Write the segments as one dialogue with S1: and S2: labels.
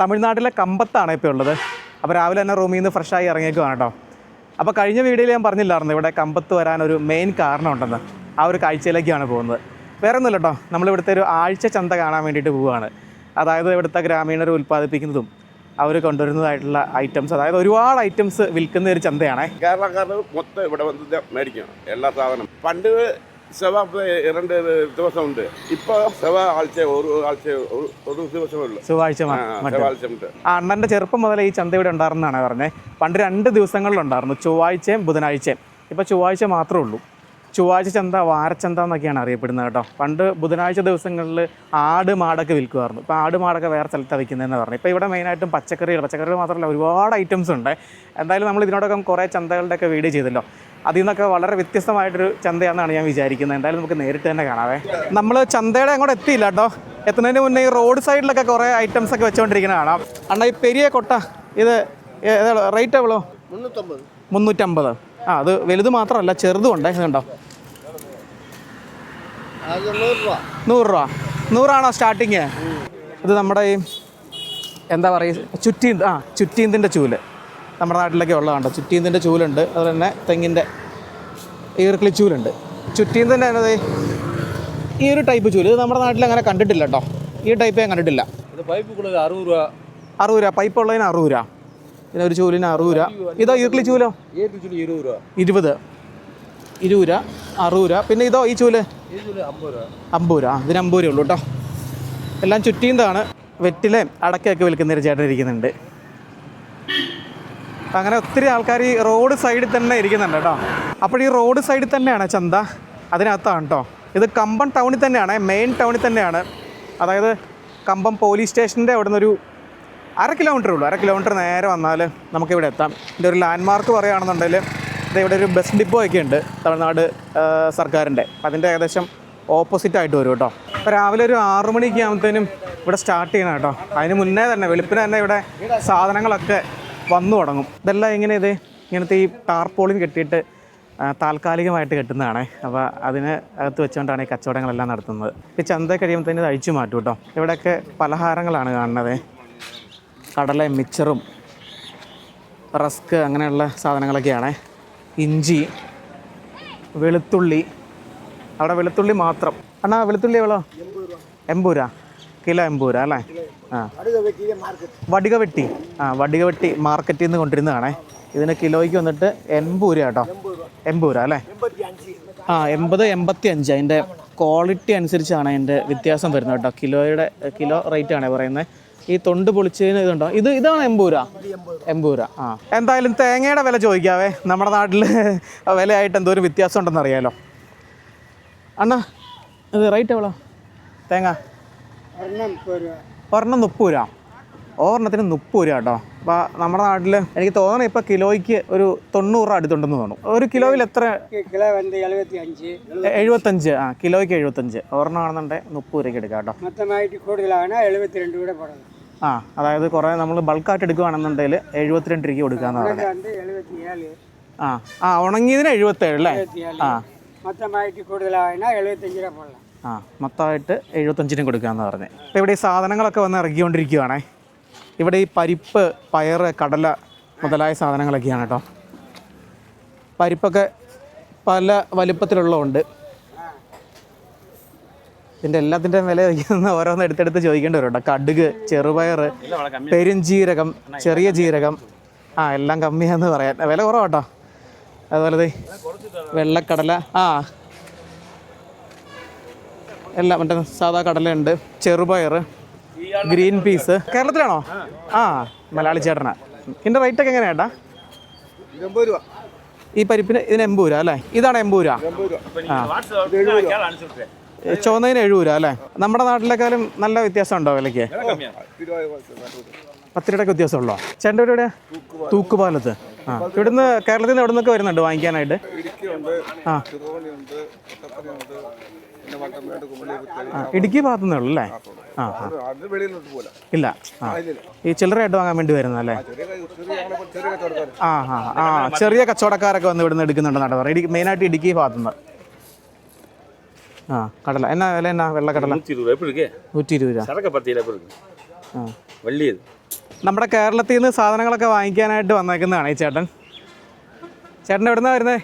S1: തമിഴ്നാട്ടിലെ കമ്പത്താണ് ഇപ്പോൾ ഉള്ളത്. അപ്പോൾ രാവിലെ തന്നെ റൂമിൽ നിന്ന് ഫ്രഷായി ഇറങ്ങിയേക്കുവാണ് കേട്ടോ. അപ്പോൾ കഴിഞ്ഞ വീഡിയോയിൽ ഞാൻ പറഞ്ഞില്ലായിരുന്നു ഇവിടെ കമ്പത്ത് വരാൻ ഒരു മെയിൻ കാരണം ഉണ്ടെന്ന്. ആ ഒരു കാഴ്ചയിലേക്കാണ് പോകുന്നത്. വേറെ ഒന്നുമില്ല കേട്ടോ നമ്മളിവിടുത്തെ ഒരു ആഴ്ച ചന്ത കാണാൻ വേണ്ടിയിട്ട് പോവുകയാണ്. അതായത് ഇവിടുത്തെ ഗ്രാമീണർ ഉൽപ്പാദിപ്പിക്കുന്നതും അവർ കൊണ്ടുവരുന്നതായിട്ടുള്ള ഐറ്റംസ് അതായത് ഒരുപാട് ഐറ്റംസ് വിൽക്കുന്ന ഒരു ചന്തയാണേ.
S2: കേരളക്കാർ മൊത്തം ഇവിടെ വന്ന് മേടിക്കണം എല്ലാ സാധനം പണ്ട് സെവ രണ്ട് ദിവസമുണ്ട്. ഇപ്പൊ സെവ ആഴ്ച ഒരു ആഴ്ച ഒരു- ഒരു ദിവസമേ ഉള്ളൂ
S1: ചൊവ്വാഴ്ച
S2: ആ, ഉണ്ട്
S1: അണ്ണന്റെ ചെറുപ്പം മുതൽ ഈ ചന്ത ഇവിടെ ഉണ്ടായിരുന്നാണ് പറഞ്ഞത് പണ്ട് രണ്ട് ദിവസങ്ങളിലുണ്ടായിരുന്നു ചൊവ്വാഴ്ചയും ബുധനാഴ്ചയും. ഇപ്പൊ ചൊവ്വാഴ്ച മാത്രമേ ഉള്ളൂ. ചൊവ്വാഴ്ച ചന്ത വാരച്ചന്ത എന്നൊക്കെയാണ് അറിയപ്പെടുന്നത് കേട്ടോ. പണ്ട് ബുധനാഴ്ച ദിവസങ്ങളിൽ ആട് മാടൊക്കെ വിൽക്കുമായിരുന്നു ഇപ്പോൾ ആട് മാടൊക്കെ വേറെ സ്ഥലത്താണ് വിൽക്കുന്നതെന്ന് പറഞ്ഞു. ഇപ്പോൾ ഇവിടെ മെയിനായിട്ടും പച്ചക്കറികൾ പച്ചക്കറികൾ മാത്രമല്ല ഒരുപാട് ഐറ്റംസ് ഉണ്ട്. എന്തായാലും നമ്മൾ ഇതിനോടൊപ്പം കുറേ ചന്തകളുടെയൊക്കെ വീഡിയോ ചെയ്തല്ലോ. അതിൽ നിന്നൊക്കെ വളരെ വ്യത്യസ്തമായിട്ടൊരു ചന്തയാണെന്നാണ് ഞാൻ വിചാരിക്കുന്നത്. എന്തായാലും നമുക്ക് നേരിട്ട് തന്നെ കാണാവേ. നമ്മൾ ചന്തയുടെ അങ്ങോട്ട് എത്തിയില്ല കേട്ടോ. എത്തുന്നതിന് മുന്നേ ഈ റോഡ് സൈഡിലൊക്കെ കുറേ ഐറ്റംസ് ഒക്കെ വെച്ചുകൊണ്ടിരിക്കുന്നത് കാണാം. അണ്ണാ ഈ പെരിയ കൊട്ട ഇത് റേറ്റ് എവളോ
S3: മുന്നൂറ്റമ്പത്.
S1: ആ അത് വലുത് മാത്രമല്ല ചെറുതും ഉണ്ട് ഇതുണ്ടോ
S3: രൂപ.
S1: നൂറ് രൂപ. നൂറാണോ സ്റ്റാർട്ടിങ് ഇത് നമ്മുടെ ഈ എന്താ പറയുക ചുറ്റീന്ത് ആ ചുറ്റീന്തിന്റെ ചൂൽ. നമ്മുടെ നാട്ടിലൊക്കെ ഉള്ളതാണ് ചുറ്റീന്തിന്റെ ചൂലുണ്ട്. അതുപോലെ തന്നെ തെങ്ങിന്റെ ഈർക്കിളി ചൂലുണ്ട്. ചുറ്റീന്തിന്റെ എന്നത് ഈ ഒരു ടൈപ്പ് ചൂൽ ഇത് നമ്മുടെ നാട്ടിൽ അങ്ങനെ കണ്ടിട്ടില്ല കേട്ടോ. ഈ ടൈപ്പ് ഞാൻ കണ്ടിട്ടില്ല.
S4: ഇത് പൈപ്പ് അറുപത് രൂപ.
S1: അറുപത് രൂപ. പൈപ്പ് ഉള്ളതിന് അറുപത് രൂപ. പിന്നെ ഒരു ചൂലിന് അറുപത് രൂപ. ഇതോ ഈർക്കിളി ചൂലോ?
S4: ഇരുപത് രൂപ.
S1: ഇരുപത്. ഇരുപത് രൂപ. അറുപത് രൂപ. പിന്നെ ഇതോ ഈ
S4: ചൂൽ? അമ്പത് രൂപ.
S1: അമ്പത് രൂപ. ആ, ഇതിന് അമ്പത് രൂപ ഉള്ളൂ കേട്ടോ. എല്ലാം ചുറ്റീന്താണ്. വെറ്റിലെ അടക്കയൊക്കെ വിൽക്കുന്ന ഒരു ചേട്ടൻ ഇരിക്കുന്നുണ്ട്. അങ്ങനെ ഒത്തിരി ആൾക്കാർ ഈ റോഡ് സൈഡിൽ തന്നെ ഇരിക്കുന്നുണ്ട് കേട്ടോ. അപ്പോൾ ഈ റോഡ് സൈഡിൽ തന്നെയാണ് ചന്ത. അതിനകത്താണ് കേട്ടോ. ഇത് കമ്പം ടൗണിൽ തന്നെയാണ് മെയിൻ ടൗണിൽ തന്നെയാണ്. അതായത് കമ്പം പോലീസ് സ്റ്റേഷന്റെ അവിടെ നിന്നൊരു അര കിലോമീറ്റർ ഉള്ളൂ. അര കിലോമീറ്റർ നേരെ വന്നാൽ നമുക്കിവിടെ എത്താം. ഇതിന്റെ ഒരു ലാൻഡ് മാർക്ക് പറയുകയാണെന്നുണ്ടെങ്കിൽ ഇത് ഇവിടെ ഒരു ബസ് ഡിപ്പോ ഒക്കെ ഉണ്ട് തമിഴ്നാട് സർക്കാരിന്റെ അതിന്റെ ഏകദേശം ഓപ്പോസിറ്റ് ആയിട്ട് വരും കേട്ടോ. അപ്പോൾ രാവിലെ ഒരു ആറു മണിക്ക് ആകുമ്പോഴത്തേനും ഇവിടെ സ്റ്റാർട്ട് ചെയ്യണം കേട്ടോ. അതിന് മുന്നേ തന്നെ വെളുപ്പിന് തന്നെ ഇവിടെ സാധനങ്ങളൊക്കെ വന്നു തുടങ്ങും. ഇതെല്ലാം എങ്ങനെ ഇത് ഇങ്ങനത്തെ ഈ ടാർപോളിൻ കെട്ടിയിട്ട് താൽക്കാലികമായിട്ട് കെട്ടുന്നതാണ്. അപ്പോൾ അതിന് അകത്ത് വെച്ചുകൊണ്ടാണ് ഈ കച്ചവടങ്ങളെല്ലാം നടത്തുന്നത്. ഈ ചന്ത കഴിയുമ്പോൾ തന്നെ ഇത് അഴിച്ചു മാറ്റും കേട്ടോ. ഇവിടെയൊക്കെ പലഹാരങ്ങളാണ് കാണുന്നത്. കടല മിച്ചറും റസ്ക് അങ്ങനെയുള്ള സാധനങ്ങളൊക്കെയാണ്. ഇഞ്ചി വെളുത്തുള്ളി. അവിടെ വെളുത്തുള്ളി മാത്രം. അണ്ണാ വെളുത്തുള്ളി എവളോ എൺപത് രൂപ കിലോ എൺപത് രൂപ അല്ലേ? ആ.
S3: അടുത്ത വെട്ടിയിലെ മാർക്കറ്റ്
S1: വടിക വെട്ടി. ആ വടിക വെട്ടി മാർക്കറ്റിൽ നിന്ന് കൊണ്ടിരുന്നതാണേ ഇതിന് കിലോയ്ക്ക് വന്നിട്ട് എൺപത് രൂപ കേട്ടോ. എൺപത് രൂപ അല്ലേ? ആ എൺപത് എൺപത്തി അഞ്ച് അതിന്റെ ക്വാളിറ്റി അനുസരിച്ചാണ് അതിന്റെ വ്യത്യാസം വരുന്നത് കേട്ടോ. കിലോയുടെ കിലോ റേറ്റ് ആണ് പറയുന്നത് ഈ തൊണ്ട് പൊളിച്ചതിന് ഇതുണ്ടോ? ഇത് ഇതാണ് എൺപത് രൂപ. ആ. എന്തായാലും തേങ്ങയുടെ വില ചോദിക്കാവേ. നമ്മുടെ നാട്ടിൽ വിലയായിട്ട് ഒരു വ്യത്യാസം ഉണ്ടെന്ന് അറിയാലോ. അണ്ണാ ഇത് റേറ്റ് എവളോ തേങ്ങ.
S3: ഒരെണ്ണം മുപ്പത് രൂപ.
S1: ഒരെണ്ണത്തിന് മുപ്പത് രൂപ കേട്ടോ. അപ്പോൾ നമ്മുടെ നാട്ടിൽ എനിക്ക് തോന്നണ ഇപ്പോൾ കിലോയ്ക്ക് ഒരു തൊണ്ണൂറ് രൂപ അടുത്തുണ്ടെന്ന് തോന്നും ഒരു കിലോയിൽ എത്ര?
S3: കിലോ എഴുപത്തി അഞ്ച്
S1: എഴുപത്തഞ്ച് ആ കിലോയ്ക്ക് എഴുപത്തഞ്ച് ഒരെണ്ണം ആണെന്നുണ്ടെങ്കിൽ മുപ്പത് രൂപയ്ക്ക് എടുക്കാം കേട്ടോ.
S3: മൊത്തമായിട്ട് കൂടുതലാണ്
S1: ആ അതായത് കുറേ നമ്മൾ ബൾക്കായിട്ട് എടുക്കുകയാണെന്നുണ്ടെങ്കിൽ എഴുപത്തിരണ്ട്
S3: രൂപ കൊടുക്കാന്ന് പറഞ്ഞു.
S1: ആ ആ ഉണങ്ങിയതിന് എഴുപത്തേഴ് അല്ലേ? ആ.
S3: മൊത്തമായിട്ട് കൂടുതലാണ് എഴുപത്തഞ്ച് രൂപ കൊള്ളാം
S1: ആ മൊത്തമായിട്ട് എഴുപത്തഞ്ചിനും കൊടുക്കാമെന്ന് പറഞ്ഞത് അപ്പോൾ ഇവിടെ ഈ സാധനങ്ങളൊക്കെ വന്ന് ഇറക്കിക്കൊണ്ടിരിക്കുകയാണേ ഇവിടെ ഈ പരിപ്പ് പയറ് കടല മുതലായ സാധനങ്ങളൊക്കെയാണ് കേട്ടോ. പരിപ്പൊക്കെ പല വലിപ്പത്തിലുള്ളതുണ്ട്. ഇതിന്റെ എല്ലാത്തിന്റെ വില വയ്ക്കുന്ന ഓരോന്ന് എടുത്തെടുത്ത് ചോദിക്കേണ്ടി വരും കേട്ടോ. കടുക് ചെറുപയർ പെരുംജീരകം ചെറിയ ജീരകം. ആ എല്ലാം കമ്മിയാന്ന് പറയാൻ. വില കുറവാട്ടോ. അതുപോലെ വെള്ളക്കടല. ആ എല്ലാം മറ്റേ സാധാ കടലുണ്ട് ചെറുപയർ ഗ്രീൻ പീസ്. കേരളത്തിലാണോ? ആ മലയാളി ചേട്ടനാ. ഇതിന്റെ റേറ്റൊക്കെ എങ്ങനെയാ
S3: ചേട്ടാ
S1: ഈ പരിപ്പിന് ഇതിന് എൺപത് രൂപ അല്ലേ? ഇതാണ് എൺപത് രൂപ. ചുവന്നതിന് എഴുപത് രൂപ അല്ലേ? നമ്മുടെ നാട്ടിലേക്കാളും നല്ല വ്യത്യാസം ഉണ്ടോ വിലയ്ക്ക്? പത്ത് രൂപയുടെ വ്യത്യാസമുള്ളോ ചേട്ടന്റെ ഇവിടെ എവിടെയാ? തൂക്കുപാലത്ത്. ആ ഇവിടുന്ന് കേരളത്തിൽ നിന്ന് എവിടെ നിന്നൊക്കെ വരുന്നുണ്ട് വാങ്ങിക്കാനായിട്ട്? ആ. ഇടുക്കി ഭാഗത്തുനിന്നേ ഉള്ളു അല്ലേ? ആ ഇല്ല. ആ. ഈ ചില്ലറയായിട്ട് വാങ്ങാൻ വേണ്ടി വരുന്ന അല്ലേ? ആ ഹാ ആ ചെറിയ കച്ചവടക്കാരൊക്കെ വന്ന് ഇവിടുന്ന് എടുക്കുന്നുണ്ട് നട പറ. ഇടുക്കി മെയിനായിട്ട് ഇടുക്കി ഭാഗത്തുനിന്ന്. ആ കടല. എന്നാ വില എന്നാ? വെള്ളക്കടല? നൂറ്റി ഇരുപത് രൂപ. ആ. നമ്മുടെ കേരളത്തിൽ നിന്ന് സാധനങ്ങളൊക്കെ വാങ്ങിക്കാനായിട്ട് വന്നേക്കുന്നതാണ് ഈ ചേട്ടൻ. ചേട്ടൻ എവിടുന്നാണ് വരുന്നത്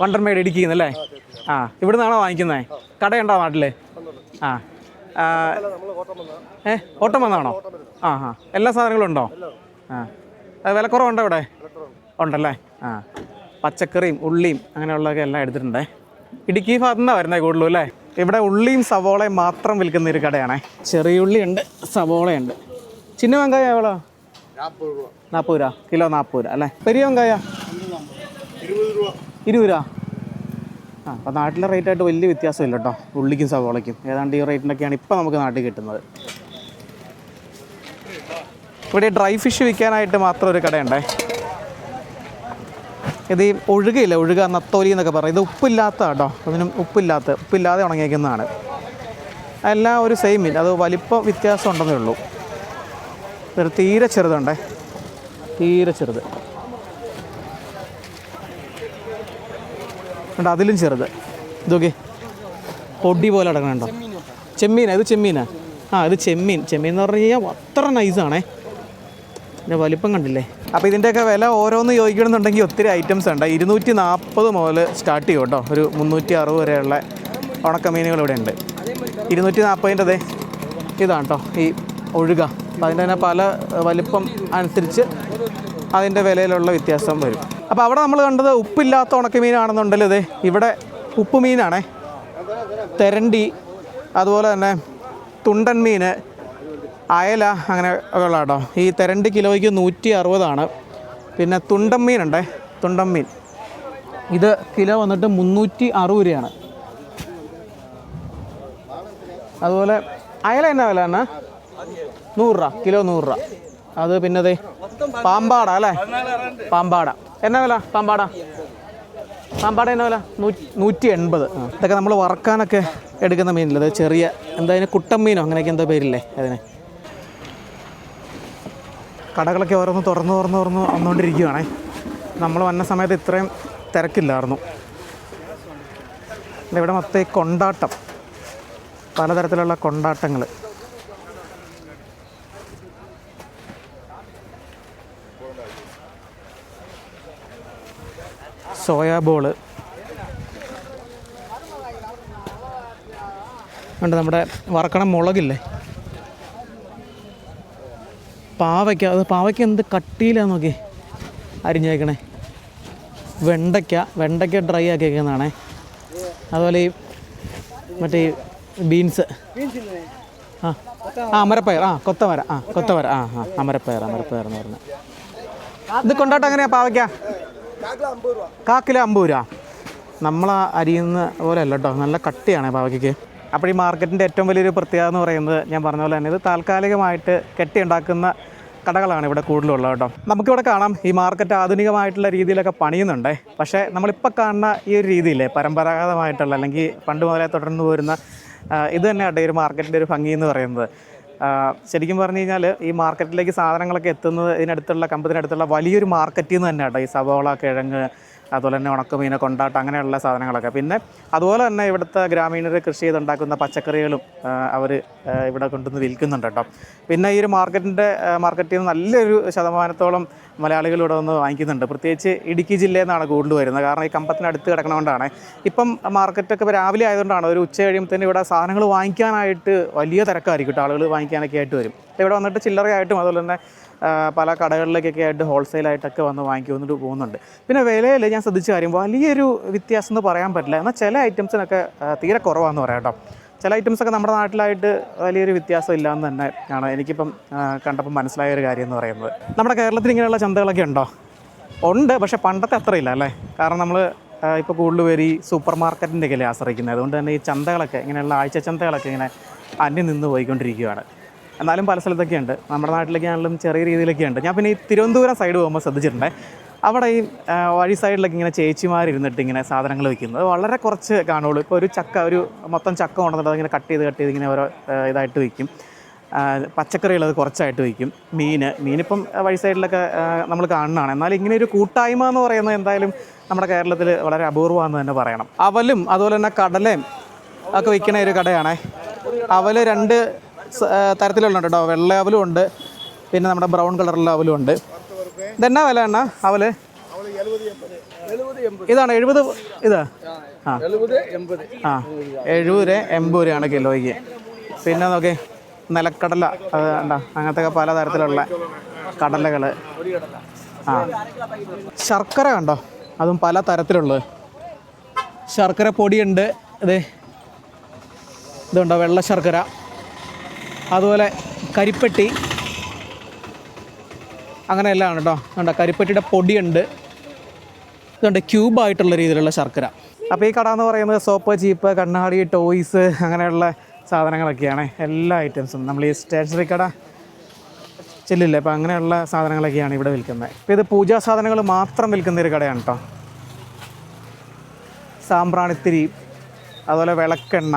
S1: വണ്ടർമേട്. ഇടുക്കിന്നല്ലേ നിന്നല്ലേ ഇവിടെ നിന്നാണോ വാങ്ങിക്കുന്നത് കടയുണ്ടോ നാട്ടിൽ ആ ആ, ഏ ഓട്ടം വന്നാണോ ആ ആ എല്ലാ സാധനങ്ങളും ഉണ്ടോ? ആ വിലക്കുറവുണ്ടോ ഇവിടെ? ഉണ്ടല്ലേ? ആ പച്ചക്കറിയും ഉള്ളിയും അങ്ങനെയുള്ളതൊക്കെ എല്ലാം എടുത്തിട്ടുണ്ടേ. ഇടുക്കി ഭാഗത്തു നിന്നാണ് വരുന്നത് കൂടുതലും അല്ലേ? ഇവിടെ ഉള്ളിയും സവോളയും മാത്രം വിൽക്കുന്ന ഒരു കടയാണേ. ചെറിയ ഉള്ളിയുണ്ട് സവോളയുണ്ട് ചിന്ന വെങ്കായ എവളോ നാൽപ്പത് രൂപ. കിലോ നാൽപ്പത് രൂപ അല്ലേ? പെരിയ വെങ്കായ? ഇരുപത് രൂപ. ആ അപ്പോൾ നാട്ടിലെ റേറ്റായിട്ട് വലിയ വ്യത്യാസമില്ല കേട്ടോ ഉള്ളിക്കും സവോളയ്ക്കും. ഏതാണ്ട് ഈ റേറ്റിനൊക്കെയാണ് ഇപ്പോൾ നമുക്ക് നാട്ടിൽ കിട്ടുന്നത്. ഇവിടെ ഡ്രൈ ഫിഷ് വിൽക്കാനായിട്ട് മാത്രം ഒരു കടയുണ്ടേ? ഇത് ഈ ഒഴുകയില്ല? ഒഴുക നത്തോലി എന്നൊക്കെ പറയും. ഇത് ഉപ്പില്ലാത്ത കേട്ടോ അതിനും ഉപ്പില്ലാത്ത ഉപ്പില്ലാതെ ഉണങ്ങിയേക്കുന്നതാണ്. എല്ലാം ഒരു സെയിം ഇല്ല അത് വലിപ്പം വ്യത്യാസം ഉണ്ടെന്നേ ഉള്ളൂ. ഇതൊരു തീരെ ചെറുതുണ്ടേ? തീരെ ചെറുത്. ഉണ്ട് അതിലും ചെറുത്. ഇതൊക്കെ പൊടി പോലെ അടങ്ങണുണ്ടോ ചെമ്മീനാ ഇത് ചെമ്മീനാ. ആ ഇത് ചെമ്മീൻ. ചെമ്മീൻ എന്ന് പറഞ്ഞു കഴിഞ്ഞാൽ അത്ര നൈസാണേ ഇതിന്റെ വലിപ്പം കണ്ടില്ലേ. അപ്പോൾ ഇതിന്റെയൊക്കെ വില ഓരോന്ന് ചോദിക്കണമെന്നുണ്ടെങ്കിൽ ഒത്തിരി ഐറ്റംസ് ഉണ്ട്. ഇരുന്നൂറ്റി നാൽപ്പത് മുതൽ സ്റ്റാർട്ട് ചെയ്യും കേട്ടോ. ഒരു മുന്നൂറ്റി അറുപത് വരെയുള്ള ഉണക്കമീനുകൾ ഇവിടെ ഉണ്ട്. ഇരുന്നൂറ്റി നാൽപ്പതിന്റെ അതെ ഇതാണ് കേട്ടോ ഈ ഒഴുക. അതിന്റെ തന്നെ പല വലിപ്പം അനുസരിച്ച് അതിന്റെ വിലയിലുള്ള വ്യത്യാസം വരും. അപ്പോൾ അവിടെ നമ്മൾ കണ്ടത് ഉപ്പില്ലാത്ത ഉണക്കമീനാണെന്നുണ്ടല്ലോ ഇത്. ഇവിടെ ഉപ്പ് മീനാണേ തെരണ്ടി അതുപോലെ തന്നെ തുണ്ടൻ മീൻ അയല അങ്ങനെ ഉള്ള കേട്ടോ ഈ തെരണ്ടി കിലോയ്ക്ക് നൂറ്റി അറുപതാണ് പിന്നെ തുണ്ടൻ മീനുണ്ടേ തുണ്ടൻ മീൻ. ഇത് കിലോ വന്നിട്ട് മുന്നൂറ്റി അറുപത് രൂപയാണ്. അതുപോലെ അയല എന്നാ വില എന്നാ നൂറ് രൂപ കിലോ നൂറ് രൂപ. അത് പിന്നെ അതെ പാമ്പാട അല്ലേ? പാമ്പാട. എന്നാ വില? പാമ്പാട. പാമ്പാട എന്നാ വില? നൂറ്റി എൺപത് ഇതൊക്കെ നമ്മൾ വറക്കാനൊക്കെ എടുക്കുന്ന മീനില്ല? അത് ചെറിയ എന്താ അതിന് കുട്ടൻ മീനോ? അങ്ങനെയൊക്കെ എന്തോ പേരില്ലേ അതിന്? കടകളൊക്കെ ഓരോന്ന് തുറന്ന് തുറന്ന് തുറന്ന് വന്നുകൊണ്ടിരിക്കുകയാണേ നമ്മൾ വന്ന സമയത്ത് ഇത്രയും തിരക്കില്ലായിരുന്നു. ഇവിടെ മൊത്തം കൊണ്ടാട്ടം. പലതരത്തിലുള്ള കൊണ്ടാട്ടങ്ങൾ സോയാ ബോൾ ഉണ്ട് നമ്മുടെ വറക്കണ മുളകില്ലേ? പാവയ്ക്ക അത് പാവയ്ക്ക എന്ത് കട്ടിയില്ല നോക്കി അരിഞ്ഞേക്കണേ. വെണ്ടയ്ക്ക വെണ്ടയ്ക്ക ഡ്രൈ ആക്കിയേക്കുന്നതാണേ. അതുപോലെ ഈ മറ്റേ ബീൻസ്. ആ ആ അമരപ്പയർ. ആ കൊത്തമര ആ കൊത്തമര ആ ആ അമരപ്പയർ അമരപ്പയർ എന്ന് പറഞ്ഞത് ഇത് കൊണ്ടോട്ടെ എങ്ങനെയാ പാവയ്ക്ക? കാക്കിലോ അമ്പത് രൂപ. നമ്മൾ അരിയുന്ന പോലെ അല്ല കേട്ടോ നല്ല കട്ടിയാണ് പാവയ്ക്ക് അപ്പോൾ ഈ മാർക്കറ്റിന്റെ ഏറ്റവും വലിയൊരു പ്രത്യേകത എന്ന് പറയുന്നത് ഞാൻ പറഞ്ഞ പോലെ തന്നെ ഇത് താൽക്കാലികമായിട്ട് കെട്ടിയുണ്ടാക്കുന്ന കടകളാണ് ഇവിടെ കൂടുതലുള്ളത് കേട്ടോ നമുക്കിവിടെ കാണാം ഈ മാർക്കറ്റ് ആധുനികമായിട്ടുള്ള രീതിയിലൊക്കെ പണിയുന്നുണ്ട്. പക്ഷേ നമ്മളിപ്പോൾ കാണുന്ന ഈ ഒരു രീതിയില്ലേ പരമ്പരാഗതമായിട്ടുള്ള അല്ലെങ്കിൽ പണ്ട് മുതലേ തുടർന്ന് പോരുന്ന ഇത് തന്നെയാണ് ഈ ഒരു മാർക്കറ്റിന്റെ ഒരു ഭംഗി എന്ന് പറയുന്നത്. ശരിക്കും പറഞ്ഞു കഴിഞ്ഞാൽ ഈ മാർക്കറ്റിലേക്ക് സാധനങ്ങളൊക്കെ എത്തുന്നത് ഇതിനടുത്തുള്ള കമ്പത്തിനടുത്തുള്ള വലിയൊരു മാർക്കറ്റിൽ നിന്ന് തന്നെ കേട്ടോ ഈ സവോള കിഴങ്ങ് അതുപോലെ തന്നെ ഉണക്കമീന കൊണ്ടാട്ടം അങ്ങനെയുള്ള സാധനങ്ങളൊക്കെ. പിന്നെ അതുപോലെ തന്നെ ഇവിടുത്തെ ഗ്രാമീണർ കൃഷി ചെയ്തുണ്ടാക്കുന്ന പച്ചക്കറികളും അവർ ഇവിടെ കൊണ്ടുവന്ന് വിൽക്കുന്നുണ്ട് കേട്ടോ. പിന്നെ ഈ ഒരു മാർക്കറ്റിന്റെ മാർക്കറ്റിൽ നിന്ന് നല്ലൊരു ശതമാനത്തോളം മലയാളികൾ ഇവിടെ വന്ന് വാങ്ങിക്കുന്നുണ്ട്. പ്രത്യേകിച്ച് ഇടുക്കി ജില്ലയിൽ നിന്നാണ് കൂടുതൽ വരുന്നത് കാരണം ഈ കമ്പത്തിന് അടുത്ത് കിടക്കണതുകൊണ്ടാണ് ഇപ്പം മാർക്കറ്റൊക്കെ ഇപ്പോൾ രാവിലെ ആയതുകൊണ്ടാണ്. ഒരു ഉച്ച കഴിയുമ്പോൾ തന്നെ ഇവിടെ സാധനങ്ങൾ വാങ്ങിക്കാനായിട്ട് വലിയ തിരക്കായിരിക്കും കേട്ടോ. ആളുകൾ വാങ്ങിക്കാനൊക്കെ ആയിട്ട് വരും. ഇവിടെ വന്നിട്ട് ചില്ലറയായിട്ടും അതുപോലെ തന്നെ പല കടകളിലേക്കൊക്കെ ആയിട്ട് ഹോൾസെയിലായിട്ടൊക്കെ വന്ന് വാങ്ങിക്കുന്നിട്ട് പോകുന്നുണ്ട്. പിന്നെ വിലയിൽ ഞാൻ ശ്രദ്ധിച്ച കാര്യം വലിയൊരു വ്യത്യാസം എന്ന് പറയാൻ പറ്റില്ല. എന്നാൽ ചില ഐറ്റംസിനൊക്കെ തീരെ കുറവാന്ന് പറയാം കേട്ടോ. ചില ഐറ്റംസൊക്കെ നമ്മുടെ നാട്ടിലായിട്ട് വലിയൊരു വ്യത്യാസം ഇല്ലയെന്ന് തന്നെ ആണ്. എനിക്കിപ്പം കണ്ടപ്പോൾ മനസ്സിലായ ഒരു കാര്യം എന്ന് പറയുന്നത്. നമ്മുടെ കേരളത്തിൽ ഇങ്ങനെയുള്ള ചന്തകളൊക്കെ ഉണ്ടോ? ഉണ്ട് പക്ഷെ പണ്ടത്തെ ഇല്ല അല്ലേ? കാരണം നമ്മൾ ഇപ്പോൾ കൂടുതൽ പേര് ഈ സൂപ്പർ മാർക്കറ്റിന്റെ ഒക്കെ ആശ്രയിക്കുന്നത്. അതുകൊണ്ട് തന്നെ ഈ ചന്തകളൊക്കെ ഇങ്ങനെയുള്ള ആഴ്ച ചന്തകളൊക്കെ ഇങ്ങനെ അന്യം നിന്ന് പോയിക്കൊണ്ടിരിക്കുകയാണ്. എന്നാലും പല സ്ഥലത്തൊക്കെ ഉണ്ട്. നമ്മുടെ നാട്ടിലൊക്കെ ആണെങ്കിലും ചെറിയ രീതിയിലൊക്കെ ഉണ്ട്. ഞാൻ പിന്നെ ഈ തിരുവനന്തപുരം സൈഡ് പോകുമ്പോൾ ശ്രദ്ധിച്ചിട്ടുണ്ട്. അവിടെ ഈ വഴി സൈഡിലൊക്കെ ഇങ്ങനെ ചേച്ചിമാർ ഇരുന്നിട്ട് ഇങ്ങനെ സാധനങ്ങൾ വിൽക്കുന്നത് വളരെ കുറച്ച് കാണുള്ളൂ. ഇപ്പോൾ ഒരു ചക്ക ഒരു മൊത്തം ചക്ക കൊണ്ടുവന്നിട്ട് അതിങ്ങനെ കട്ട് ചെയ്ത് കട്ട് ചെയ്ത് ഇങ്ങനെ ഓരോ ഇതായിട്ട് വിൽക്കും പച്ചക്കറികൾ അത് കുറച്ചായിട്ട് വയ്ക്കും മീൻ മീനിപ്പം വഴി സൈഡിലൊക്കെ നമ്മൾ കാണുന്നതാണ്. എന്നാൽ ഇങ്ങനെ ഒരു കൂട്ടായ്മ എന്ന് പറയുന്നത് എന്തായാലും നമ്മുടെ കേരളത്തിൽ വളരെ അപൂർവമാണെന്ന് തന്നെ പറയണം. അവലും അതുപോലെ തന്നെ കടലയും ഒക്കെ വിൽക്കുന്ന ഒരു കടയാണേ. അവൽ രണ്ട് തരത്തിലുള്ള കേട്ടോ. വെള്ള അവലും ഉണ്ട്. പിന്നെ നമ്മുടെ ബ്രൗൺ കളറുള്ള അവലും ഉണ്ട്. ഇതെന്നാ വില എണ്ണ അവൽ? ഇതാണ് എഴുപത് ഇതാ? ആ. ആ. എഴുപത് എൺപത് രൂപയാണ് കിലോയ്ക്ക്. പിന്നെ നോക്കി നിലക്കടല. ഉണ്ടാ അങ്ങനത്തെ പല തരത്തിലുള്ള കടലകൾ ആ. ശർക്കര കണ്ടോ? അതും പല തരത്തിലുള്ളത്. ശർക്കര പൊടിയുണ്ട് അതെ ഇതുണ്ടോ? വെള്ള ശർക്കര. അതുപോലെ കരിപ്പെട്ടി. അങ്ങനെ എല്ലാം ആണ് കേട്ടോ കണ്ടോ കരിപ്പെട്ടിയുടെ പൊടിയുണ്ട്. ഇതുണ്ട് ക്യൂബായിട്ടുള്ള രീതിയിലുള്ള ശർക്കര. അപ്പോൾ ഈ കട എന്ന് പറയുന്നത് സോപ്പ് ചീപ്പ് കണ്ണാടി ടോയ്സ് അങ്ങനെയുള്ള സാധനങ്ങളൊക്കെയാണ്. എല്ലാ ഐറ്റംസും. നമ്മൾ ഈ സ്റ്റേഷനറി കട ചെല്ലില്ലേ അപ്പോൾ അങ്ങനെയുള്ള സാധനങ്ങളൊക്കെയാണ് ഇവിടെ വിൽക്കുന്നത്. ഇപ്പോൾ ഇത് പൂജാ സാധനങ്ങൾ മാത്രം വിൽക്കുന്ന ഒരു കടയാണ് കേട്ടോ സാമ്പ്രാണിത്തിരി അതുപോലെ വിളക്കെണ്ണ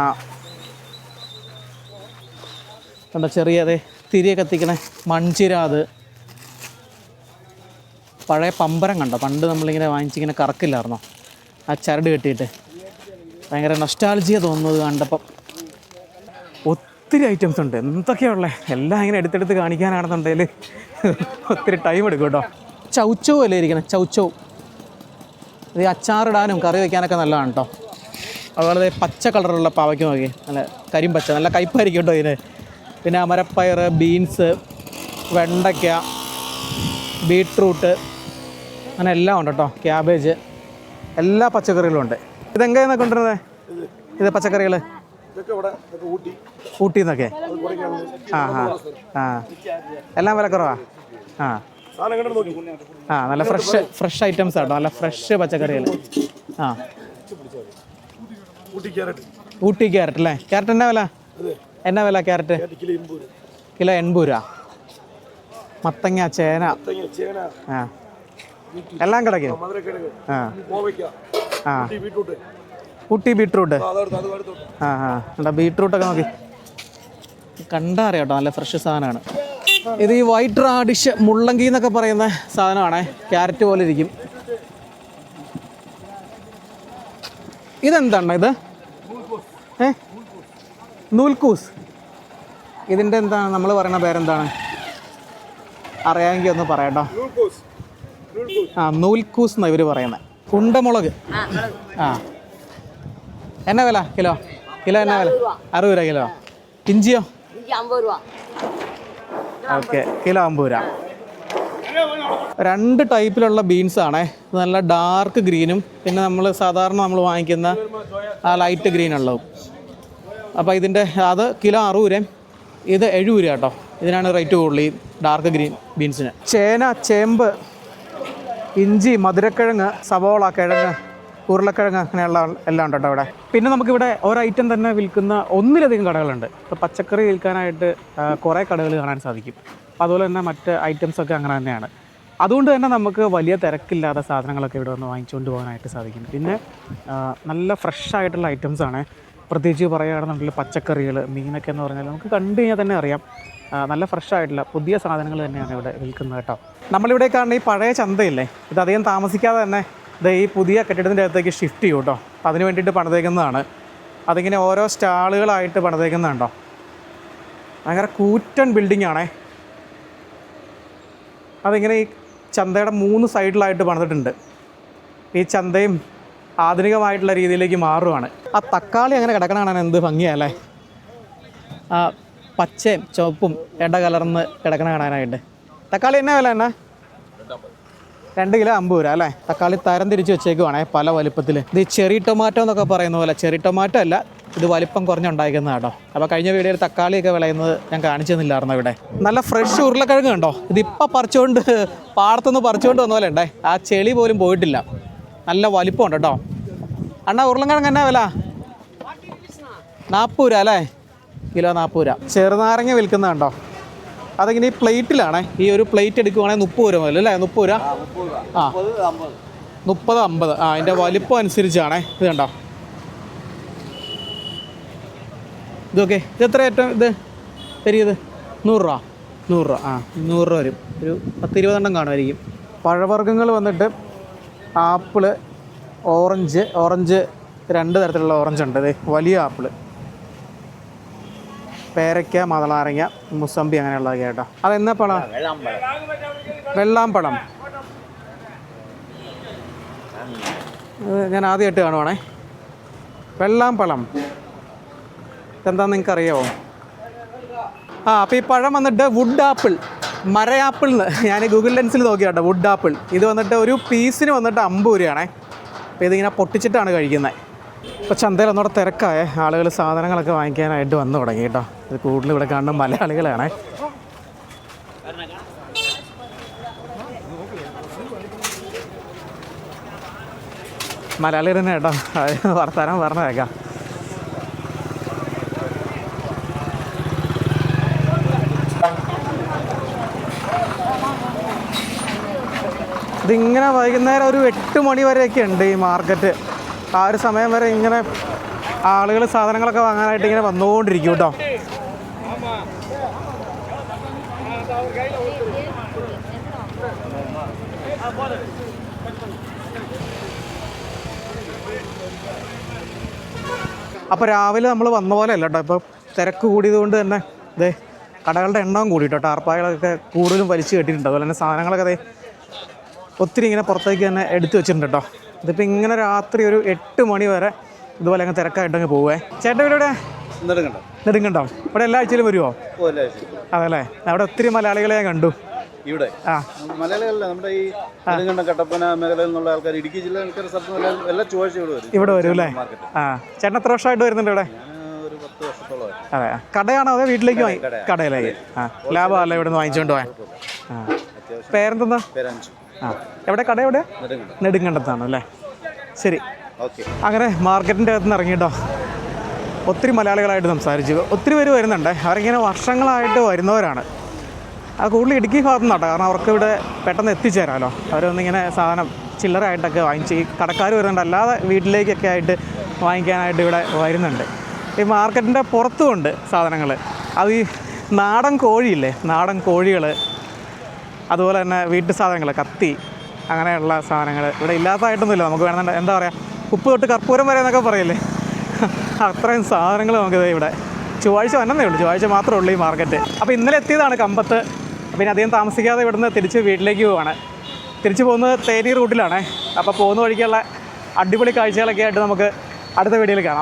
S1: കണ്ടോ അതെ തിരിയെ കത്തിക്കണേ മൺചിരാത് പഴയ പമ്പരം കണ്ടോ? പണ്ട് നമ്മളിങ്ങനെ വാങ്ങിച്ചിങ്ങനെ കറക്കില്ലായിരുന്നോ? ആ ചരട് കെട്ടിയിട്ട്. ഭയങ്കര നൊസ്റ്റാൾജിയ തോന്നുന്നത് കണ്ടപ്പം. ഒത്തിരി ഐറ്റംസ് ഉണ്ട്. എന്തൊക്കെയുള്ള എല്ലാം ഇങ്ങനെ എടുത്തെടുത്ത് കാണിക്കാനാണെന്നുണ്ടെങ്കിൽ ഒത്തിരി ടൈം എടുക്കും കേട്ടോ. ചൗച്ചോ അല്ലേ ഇരിക്കണം? ചൗച്ചോ. ഇത് അച്ചാറിടാനും കറി വയ്ക്കാനൊക്കെ നല്ലതാണ് കേട്ടോ. അതുപോലെ പച്ച കളറുള്ള പാവയ്ക്ക് നോക്കി നല്ല കരിമ്പച്ച നല്ല കയ്പ്പായിരിക്കും കേട്ടോ ഇതിന്. പിന്നെ അമരപ്പയർ ബീൻസ് വെണ്ടയ്ക്ക ബീട്രൂട്ട് അങ്ങനെ എല്ലാം ഉണ്ട് കേട്ടോ. ക്യാബേജ് എല്ലാ പച്ചക്കറികളും ഉണ്ട്. ഇതെങ്ങനെയാണ് കൊണ്ടുവരുന്നത്? ഇത് പച്ചക്കറികൾ
S2: ഊട്ടി
S1: നിന്നൊക്കെ ആ ആ ആ. എല്ലാം വില കുറവാ? ആ. ആ നല്ല ഫ്രഷ് ഫ്രഷ് ഐറ്റംസ് ആട്ടോ നല്ല ഫ്രഷ് പച്ചക്കറികൾ ആ.
S2: ഊട്ടി ക്യാരറ്റ്
S1: അല്ലേ? ക്യാരറ്റ് എന്നാ വില? എന്നാ വില ക്യാരറ്റ്?
S2: കിലോ എൺപത്
S1: രൂപ. മത്തങ്ങ ചേന. ആ. എല്ലാം കിടക്കും? ആ. ആ.
S2: Beetroot
S1: Ooty beetroot. ആ ആ. എന്താ ബീട്രൂട്ടൊക്കെ നോക്കി. കണ്ടാ അറിയാം കേട്ടോ നല്ല ഫ്രഷ് സാധനമാണ്. ഇത് ഈ വൈറ്റ് റാഡിഷ് മുള്ളങ്കി എന്നൊക്കെ പറയുന്ന സാധനമാണ്. ക്യാരറ്റ് പോലെ ഇരിക്കും. ഇതെന്താണ് ഇത്? ഏ? നൂൽക്കൂസ്. ഇതിന്റെ എന്താണ് നമ്മൾ പറയുന്ന പേരെന്താണ്? അറിയാമെങ്കിൽ ഒന്ന് പറയട്ടോ. ആ നൂൽക്കൂസ് എന്നാണ് ഇവർ പറയുന്നത് കുണ്ടമുളക്. ആ എന്നാ വില? കിലോ? കിലോ എന്നാ വില? അറുപത് രൂപ. കിലോ. ഇഞ്ചിയോ? ഓക്കെ കിലോ അമ്പത് രൂപ. രണ്ട് ടൈപ്പിലുള്ള ബീൻസ് ആണേ. നല്ല ഡാർക്ക് ഗ്രീനും പിന്നെ നമ്മൾ സാധാരണ നമ്മൾ വാങ്ങിക്കുന്ന ആ ലൈറ്റ് ഗ്രീൻ ഉള്ളതും. അപ്പോൾ ഇതിന്റെ അത് കിലോ അറുപത് ഇത് എഴുപത് രൂപ കേട്ടോ. ഇതിനാണ് റേറ്റ് കൂടുതൽ ഈ ഡാർക്ക് ഗ്രീൻ ബീൻസിന് ചേന ചേമ്പ് ഇഞ്ചി മധുരക്കിഴങ്ങ് സവോള കിഴങ്ങ് ഉരുളക്കിഴങ്ങ് അങ്ങനെയുള്ള എല്ലാം ഉണ്ട് കേട്ടോ ഇവിടെ. പിന്നെ നമുക്കിവിടെ ഒരു ഐറ്റം തന്നെ വിൽക്കുന്ന ഒന്നിലധികം കടകളുണ്ട്. ഇപ്പോൾ പച്ചക്കറി വിൽക്കാനായിട്ട് കുറേ കടകൾ കാണാൻ സാധിക്കും. അതുപോലെ തന്നെ മറ്റ് ഐറ്റംസൊക്കെ അങ്ങനെ തന്നെയാണ്. അതുകൊണ്ട് തന്നെ നമുക്ക് വലിയ തിരക്കില്ലാത്ത സാധനങ്ങളൊക്കെ ഇവിടെ വന്ന് വാങ്ങിച്ചുകൊണ്ട് പോകാനായിട്ട് സാധിക്കും പിന്നെ നല്ല ഫ്രഷ് ആയിട്ടുള്ള ഐറ്റംസ് ആണ്. പ്രത്യേകിച്ച് പറയുകയാണെന്നുണ്ടെങ്കിൽ പച്ചക്കറികൾ മീനൊക്കെ എന്ന് പറഞ്ഞാൽ നമുക്ക് കണ്ടു കഴിഞ്ഞാൽ തന്നെ അറിയാം. നല്ല ഫ്രഷ് ആയിട്ടുള്ള പുതിയ സാധനങ്ങൾ തന്നെയാണ് ഇവിടെ വിൽക്കുന്നത് കേട്ടോ. നമ്മളിവിടെ കാണുന്ന ഈ പഴയ ചന്തയില്ലേ? ഇത് അധികം താമസിക്കാതെ തന്നെ ഇത് ഈ പുതിയ കെട്ടിടത്തിന്റെ അകത്തേക്ക് ഷിഫ്റ്റ് ചെയ്യും കേട്ടോ. അപ്പം അതിന് വേണ്ടിയിട്ട് പണിതേക്കുന്നതാണ്. അതിങ്ങനെ ഓരോ സ്റ്റാളുകളായിട്ട് പണിതേക്കുന്നതുണ്ടോ ഭയങ്കര കൂറ്റൻ ബിൽഡിംഗ് ആണേ. അതിങ്ങനെ ഈ ചന്തയുടെ മൂന്ന് സൈഡിലായിട്ട് പണിതിട്ടുണ്ട്. ഈ ചന്തയും ആധുനികമായിട്ടുള്ള രീതിയിലേക്ക് മാറുവാണ്. ആ തക്കാളി അങ്ങനെ കിടക്കണ എന്ത് ഭംഗിയല്ലേ? ആ പച്ചയും ചുവപ്പും ഇട കലർന്ന് കിടക്കണ കാണാനായിട്ട്. തക്കാളി എന്നാ വില എന്നാ? രണ്ട് കിലോ അമ്പത് രൂപ അല്ലേ? തക്കാളി തരം തിരിച്ച് വെച്ചേക്കുവാണേ പല വലുപ്പത്തിൽ ഇത് ചെറി ടൊമാറ്റോ എന്നൊക്കെ പറയുന്ന പോലെ ചെറി ടൊമാറ്റോ അല്ല ഇത് വലിപ്പം കുറഞ്ഞുണ്ടായിരിക്കുന്ന കേട്ടോ. അപ്പോൾ കഴിഞ്ഞ വീഡിയോയിൽ തക്കാളിയൊക്കെ വിളയുന്നത് ഞാൻ കാണിച്ചു തന്നില്ലായിരുന്നു ഇവിടെ. നല്ല ഫ്രഷ് ഉരുളക്കിഴങ്ങ് കണ്ടോ? ഇതിപ്പോൾ പറിച്ചുകൊണ്ട് പാടത്തുനിന്ന് പറിച്ചുകൊണ്ട് വന്ന പോലെ ഉണ്ടേ. ആ ചെളി പോലും പോയിട്ടില്ല. നല്ല വലിപ്പമുണ്ട് കേട്ടോ. അണ്ണാ ഉരുളക്കിഴങ്ങ് എന്നാ വില? നാൽപ്പത് രൂപ അല്ലേ? കിലോ നാൽപ്പത് രൂപ. ചെറുനാരങ്ങ വിൽക്കുന്ന കണ്ടോ? അതിങ്ങനെ ഈ പ്ലേറ്റിലാണ് ഈ ഒരു പ്ലേറ്റ് എടുക്കുവാണെങ്കിൽ മുപ്പത് രൂപ മുതൽ അല്ലേ? മുപ്പത് രൂപ? ആ. മുപ്പത് അമ്പത്. ആ അതിന്റെ വലിപ്പം അനുസരിച്ചാണേ. ഇത് കണ്ടോ? ഇതൊക്കെ ഇത് എത്ര ഏറ്റവും ഇത്? പെരിയത് നൂറ് രൂപ. നൂറ് രൂപ. ആ നൂറ് രൂപ വരും. ഒരു പത്ത് ഇരുപതെണ്ണം കാണുമായിരിക്കും. പഴവർഗങ്ങൾ വന്നിട്ട് ആപ്പിൾ ഓറഞ്ച് ഓറഞ്ച് രണ്ട് തരത്തിലുള്ള ഓറഞ്ച് ഉണ്ട് വലിയ ആപ്പിൾ. പേരയ്ക്ക മതളാരങ്ങ മുസമ്പി അങ്ങനെയുള്ളതൊക്കെ കേട്ടോ. അതെന്നാ പഴം? വെള്ളാമ്പഴം ഞാൻ ആദ്യമായിട്ട് കാണുവാണേ. വെള്ളാമ്പഴം ഇതെന്താന്ന് നിങ്ങൾക്ക് അറിയാമോ ആ അപ്പോൾ ഈ പഴം വന്നിട്ട് വുഡ് ആപ്പിൾ മരയാപ്പിൾ ഞാൻ ഗൂഗിൾ ലെൻസിൽ നോക്കി കേട്ടോ വുഡ് ആപ്പിൾ ഇത് വന്നിട്ട് ഒരു പീസിന് വന്നിട്ട് അമ്പത് രൂപയാണേ അപ്പോൾ ഇതിങ്ങനെ പൊട്ടിച്ചിട്ടാണ് കഴിക്കുന്നത്. ഇപ്പോൾ ചന്തയിൽ ഒന്നുകൂടെ തിരക്കായേ. ആളുകൾ സാധനങ്ങളൊക്കെ വാങ്ങിക്കാനായിട്ട് വന്നു തുടങ്ങി കേട്ടോ. ഇത് കൂടുതൽ ഇവിടെ കാണുന്ന മലയാളികളാണേ. മലയാളി തന്നെ കേട്ടോ. വർത്താനം പറഞ്ഞേക്കാം. ഇതിങ്ങനെ വൈകുന്നേരം ഒരു എട്ട് മണി വരെയൊക്കെ ഉണ്ട് ഈ മാർക്കറ്റ്. ആ ഒരു സമയം വരെ ഇങ്ങനെ ആളുകൾ സാധനങ്ങളൊക്കെ വാങ്ങാനായിട്ട് ഇങ്ങനെ വന്നുകൊണ്ടിരിക്കും കേട്ടോ. അപ്പോൾ രാവിലെ നമ്മൾ വന്ന പോലെ അല്ല കേട്ടോ. ഇപ്പോൾ തിരക്ക് കൂടിയത് കൊണ്ട് തന്നെ ഇതേ കടകളുടെ എണ്ണവും കൂടി കേട്ടോ ടാർപ്പായകളൊക്കെ കൂടുതലും വലിച്ചു കെട്ടിയിട്ടുണ്ട്. അതുപോലെ തന്നെ സാധനങ്ങളൊക്കെ അതേ ഒത്തിരി ഇങ്ങനെ പുറത്തേക്ക് തന്നെ എടുത്തു വെച്ചിട്ടുണ്ട് കേട്ടോ. ഇതിപ്പോൾ ഇങ്ങനെ രാത്രി ഒരു എട്ട് മണി വരെ ഇതുപോലെ അങ്ങ് തിരക്കായിട്ടങ്ങ് പോവേ. ചേട്ടൻ ഇവിടെ
S4: നെടുങ്കണ്ട.
S1: ഇവിടെ എല്ലാ ആഴ്ചയിലും വരുമോ അതല്ലേ? അവിടെ ഒത്തിരി മലയാളികളെ ഞാൻ കണ്ടു.
S4: ഇവിടെ?
S1: ആ.
S4: മലയാളികളല്ല നമ്മുടെ ഈ നെടുങ്കണ്ടം കട്ടപ്പന മേഖലയിൽ നിന്നുള്ള ആൾക്കാർ ഇടുക്കി ജില്ല ആൾക്കാർ സ്ഥലത്ത് എല്ലാം ചൊവ്വാഴ്ച ഇവിടെ വരും.
S1: ഇവിടെ വരും അല്ലേ? ആ. ചേട്ടൻ എത്ര വർഷമായിട്ട് വരുന്നുണ്ട് ഇവിടെ? അതെ. കടയാണോ അതോ വീട്ടിലേക്ക് വാങ്ങി കടയിലേക്ക് ആ. ലാഭമല്ലേ ഇവിടെ നിന്ന് വാങ്ങിച്ചുകൊണ്ട് പോയാൽ
S4: പേരഞ്ചു
S1: ആ. എവിടെ? കട എവിടെ? നെടുങ്കണ്ടത്താണ് അല്ലേ? ശരി.
S4: ഓക്കെ.
S1: അങ്ങനെ മാർക്കറ്റിന്റെ അകത്ത് നിന്ന് ഇറങ്ങിയിട്ടോ. ഒത്തിരി മലയാളികളായിട്ട് സംസാരിച്ചു. ഒത്തിരി പേര് വരുന്നുണ്ട്. അവരിങ്ങനെ വർഷങ്ങളായിട്ട് വരുന്നവരാണ്. അത് കൂടുതൽ ഇടുക്കി ഭാഗത്തു നിന്നാട്ടോ കാരണം അവർക്ക് ഇവിടെ പെട്ടെന്ന് എത്തിച്ചേരാമല്ലോ അവരൊന്നിങ്ങനെ സാധനം ചില്ലറായിട്ടൊക്കെ വാങ്ങിച്ച് ഈ കടക്കാർ വരുന്നുണ്ട്. അല്ലാതെ വീട്ടിലേക്കൊക്കെ ആയിട്ട് വാങ്ങിക്കാനായിട്ട് ഇവിടെ വരുന്നുണ്ട്. ഈ മാർക്കറ്റിന്റെ പുറത്തുമുണ്ട് സാധനങ്ങൾ അത് ഈ നാടൻ കോഴിയില്ലേ? നാടൻ കോഴികൾ അതുപോലെ തന്നെ വീട്ടു സാധനങ്ങൾ കത്തി അങ്ങനെയുള്ള സാധനങ്ങൾ. ഇവിടെ ഇല്ലാത്തതായിട്ടൊന്നുമില്ല. നമുക്ക് വേണമെന്നുണ്ട് എന്താ പറയുക ഉപ്പ് തൊട്ട് കർപ്പൂരം വരെ എന്നൊക്കെ പറയില്ലേ? അത്രയും സാധനങ്ങൾ നമുക്ക് ദേ ഇവിടെ. ചൊവ്വാഴ്ച വന്നതേ ഉള്ളൂ. ചൊവ്വാഴ്ച മാത്രമേ ഉള്ളൂ ഈ മാർക്കറ്റ്. അപ്പോൾ ഇന്നലെ എത്തിയതാണ് കമ്പത്ത്. പിന്നെ അധികം താമസിക്കാതെ ഇവിടുന്ന് തിരിച്ച് വീട്ടിലേക്ക് പോവാണ്. തിരിച്ചു പോകുന്നത് തേനി റൂട്ടിലാണ്. അപ്പോൾ പോകുന്ന വഴിക്കുള്ള അടിപൊളി കാഴ്ചകളൊക്കെ ആയിട്ട് നമുക്ക് അടുത്ത വീഡിയോയിൽ കാണാം.